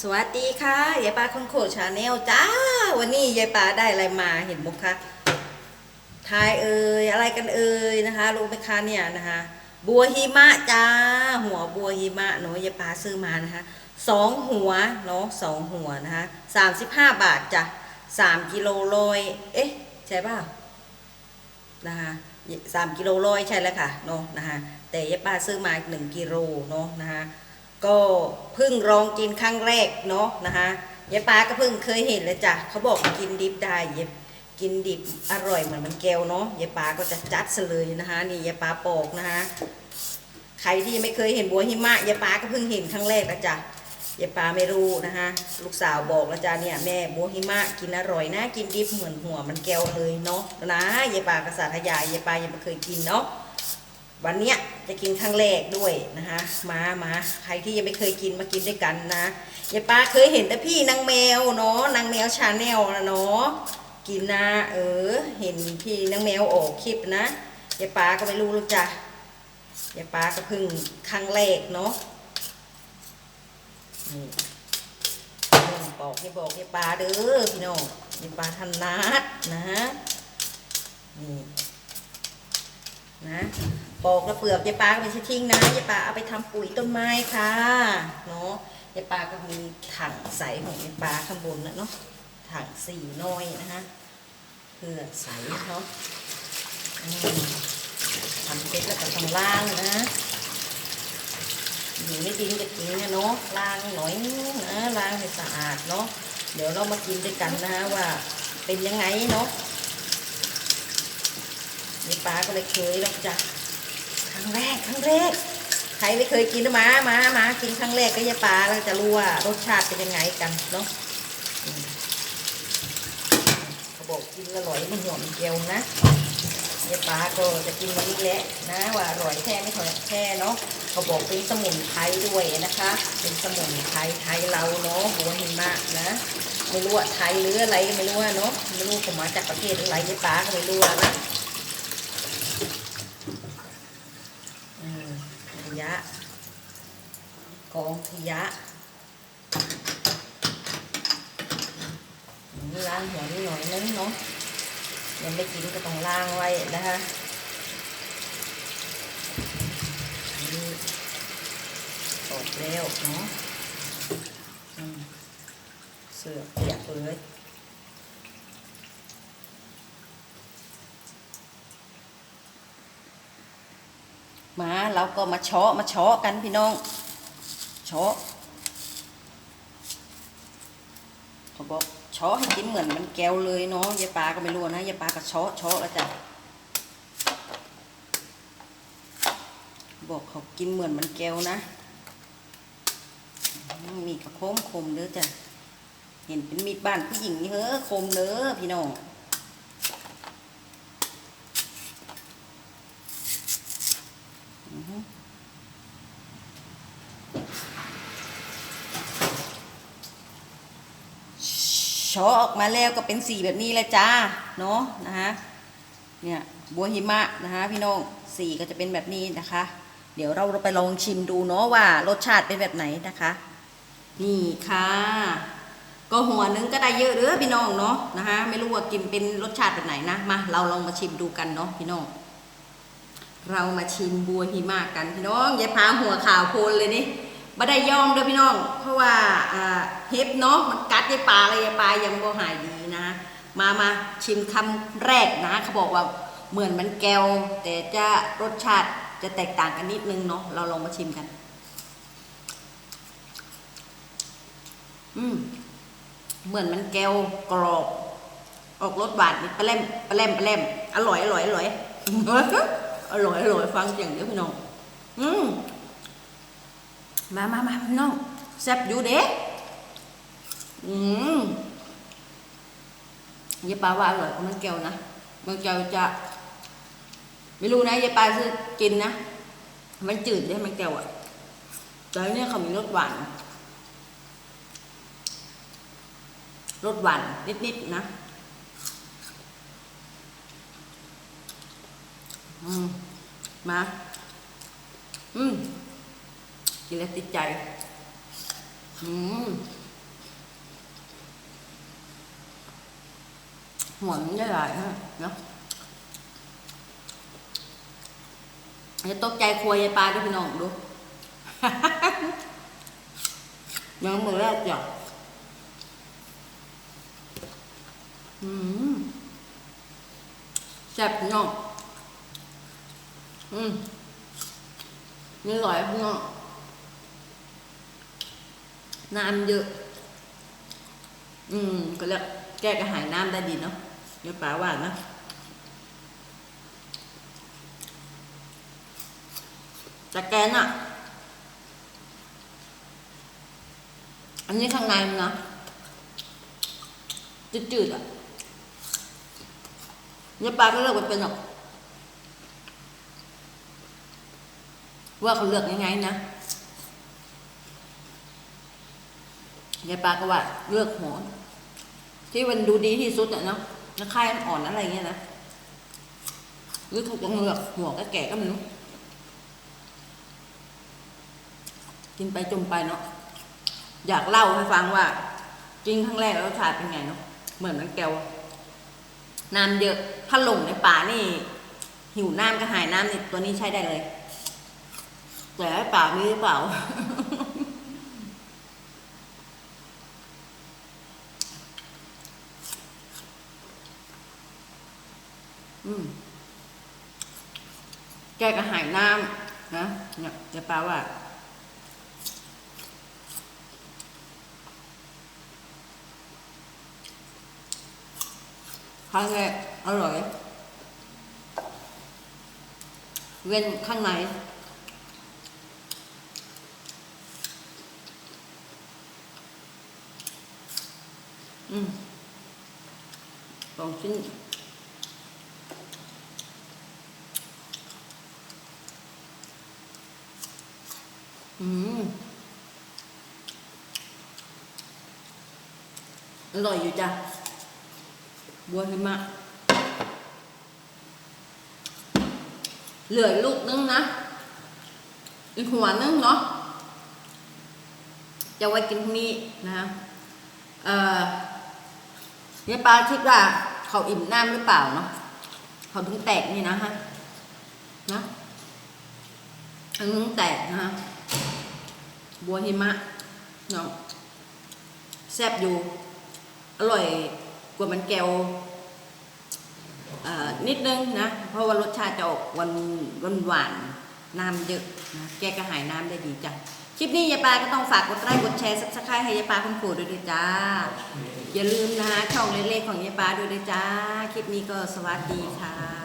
สวัสดีค่ะยายปาคนโคชาแนลจ้า วันนี้ยายปาได้อะไรมาเห็นบุกคะทายเอ่ยอะไรกันเอ่ยนะคะ รู้ไหมคะเนี่ยนะคะ บัวหิมะจ้า หัวบัวหิมะเนาะยายปาซื้อมานะคะสองหัวเนาะสองหัวนะคะสามสิบห้าบาทจ้ะสามกิโลโลยเอ๊ะ ใช่เปล่านะคะสามกิโลโลยใช่แล้วค่ะเนาะนะคะแต่ยายปาซื้อมาหนึ่งกิโลเนาะนะคะ ก็เพิ่งลองกินครั้งแรกเนาะนะคะยายปาก็เพิ่งเคยเห็นเลยจ้ะเขาบอกกินดิบได้ยายกินดิบอร่อยเหมือนมันแก้วเนาะยายปาก็จะจัดเลยนะคะนี่ยายปาปอกนะคะใครที่ยังไม่เคยเห็นบัวหิมะยายปาก็เพิ่งเห็นครั้งแรกแล้วจ้ะยายปาไม่รู้นะคะลูกสาวบอกแล้วจ้ะเนี่ยแม่บัวหิมะกินอร่อยนะกินดิบเหมือนหัวมันแก้วเลยเนาะนะยายปากระสาทยายยายปายังไม่เคยกินเนาะ วันเนี้ยจะกินครั้งแรกด้วยนะคะมามาใครที่ยังไม่เคยกินมากินด้วยกันนะยายป้าเคยเห็นแต่พี่นางแมวเนาะนางแมวชาแนลนะเนาะกินนะเออ เห็นพี่นางแมวออกคลิปนะยายป้าก็ไม่รู้หรอกจ้ะยายป้าก็เพิ่งครั้งแรกเนาะนี่บอกให้บอกยายป้าเด้อพี่น้องยายป้าทันนัดนะนี่ นะปอกแล้วเปลือกยายปาก็ไม่ใช่ทิ้งนะยายปาเอาไปทำปุ๋ยต้นไม้ค่ะเนาะยายปาก็มีถังใสของยายปาข้างบนนะเนาะถังสี่น้อยนะคะเพื่อใสเนาะทำเสร็จแล้วก็ต้องล้างนะอยู่ในดินจะกินเนี่ยเนาะล้างหน่อยนะล้างให้สะอาดเนาะเดี๋ยวเรามากินด้วยกันนะว่าเป็นยังไงเนาะ นี่ป้าก็เลยเคยแล้วจ้ะครั้งแรกครั้งแรกใครไม่เคยกินนะมามามากินครั้งแรกก็ยายปลาแล้วจะรู้ว่ารสชาติเป็นยังไงกันเนาะเขาบอกกินอร่อยมันหอนเกลียวนะยายปลาก็จะกินวันนี้แหละนะว่าอร่อยแท้ไม่ถอยแท้เนาะเขาบอกเป็นสมุนไพรด้วยนะคะ เป็นสมุนไพรไทยเราเนาะบัวหิมะนะไม่รู้ว่าไทยหรืออะไรก็ไม่รู้ว่าเนาะไม่รู้ผมมาจากประเทศอะไรยายปลาก็ไม่รู้นะ อืมขยะกองขยะล้างหัวนิดหน่อยนึงเนาะยังไม่กินก็ต้องล้างไว้นะคะนี่ออกแล้วเนาะเสือกเปียกเลย มาเราก็มาเชาะมาเชาะกันพี่น้องเชาะเขาบอกเชาะให้กินเหมือนมันแก้วเลยเนาะยายปลาก็ไม่รู้นะยายปลาก็เชาะเชาะแล้วจ้ะบอกเขากินเหมือนมันแก้วนะมีกระโค้มคมเด้อจ้ะเห็นเป็นมีดบ้านผู้หญิงนี่เฮ้อคมเด้อพี่น้อง เฉาะออกมาแล้วก็เป็นสีแบบนี้เลยจ้าเนาะนะคะเนี่ยบัวหิมะนะคะพี่น้องสีก็จะเป็นแบบนี้นะคะ เดี๋ยวเราไปลองชิมดูเนาะว่ารสชาติเป็นแบบไหนนะคะ นี่ค่ะ ก็หัวนึงก็ได้เยอะเด้อพี่น้องเนาะนะคะไม่รู้ว่ากินเป็นรสชาติแบบไหนนะมาเราลองมาชิมดูกันเนาะพี่น้องเรามาชิมบัวหิมะกันพี่น้องอย่าพาหัวขาวโพลนเลยนี่ ไม่ได้ยอมเด้อพี่น้อง เพราะว่าเห็บเนาะมันกัดยายปลาเลยยายปลายังบ่หายดีนะ มามาชิมคำแรกนะเขาบอกว่าเหมือนมันแก้ว แต่จะรสชาติจะแตกต่างกันนิดนึงเนาะเราลองมาชิมกัน อืมเหมือนมันแก้วกรอบ ออกรสหวานนิดปลาเล่มปลาเล่มปลาเล่มอร่อยอร่อยอร่อยอร่อยอร่อยฟังเสียงเดี๋ยวพี่น้อง อืม มามามาพี่น้องแซ่บอยู่เด้อืมยายปลาว่าอร่อยกว่ามันแก้วนะมันแก้วจะ ไม่รู้นะยายปลาซื้อกินนะ มันจืดได้มันแก้วอะแต่เนี่ยเขามีรสหวานรสหวานนิดๆนะ อืม มา อืม กินแล้วติดใจ อืมหวานได้หลายฮะเนาะจะตกใจควยายปลาด้วยพี่น้องดูยังมือแรกจ้ะอืมแซ่บพี่น้องอืมนี่อร่อยพี่น้อง น้ำเยอะ อืม ก็แล้วแก้กระหายน้ำได้ดีเนาะเดี๋ยวป๋าว่านะแต่แกนอะ อันนี้ข้างในมันนะจืดๆอะเนี่ยปลาก็เลือกไปเป็นหรอกว่าเขาเลือกยังไงนะ ยายปลาก็ว่าเลือกหัวที่มันดูดีที่สุดอะเนาะแล้วไข่มันอ่อนอะไรเงี้ยนะหรือถูกต้องเลือกหัวก็แก่ก็ม่รู้กินไปจมไปเนาะอยากเล่าให้ฟังว่ากินครั้งแรกรสชาติเป็นไงเนาะเหมือนมันแก้วน้ำเยอะถ้าหลงในป่านี่ หิวน้ำก็หายน้ำนี่ตัวนี้ใช้ได้เลย แต่ป่ามีหรือเปล่า อืม แกกระหายน้ำนะเนี่ยจะแปลว่าข้างในอร่อย เว้นข้างในอืมสองชิ้น อืมอร่อยอยู่จ้ะ บัวหิมะ เหลือลูกนึงนะ อีกหัวนึงเนาะ จะไว้กินพรุ่งนี้นะเอ่อเนี่ยปลาคิดว่าเขาอิ่มน้ำหรือเปล่าเนาะ เขาถึงแตกนี่นะฮะ นะอันนึงแตกนะฮะ บัวหิมะเนาะแซ่บอยู่ อร่อยกว่ามันแก้วนิดนึงนะ เพราะว่ารสชาติจะออกวานหวานหวานน้ำเยอะนะแกกระหายน้ำได้ดีจ้ะคลิปนี้ยายปลาก็ต้องฝากกดไลค์กดแชร์ซับสไครต์ให้ยายปลาคุณครูด้วยด้วยจ้า อย่าลืมนะช่องเล็กๆของยายปลาด้วยด้วยจ้า คลิปนี้ก็สวัสดีค่ะ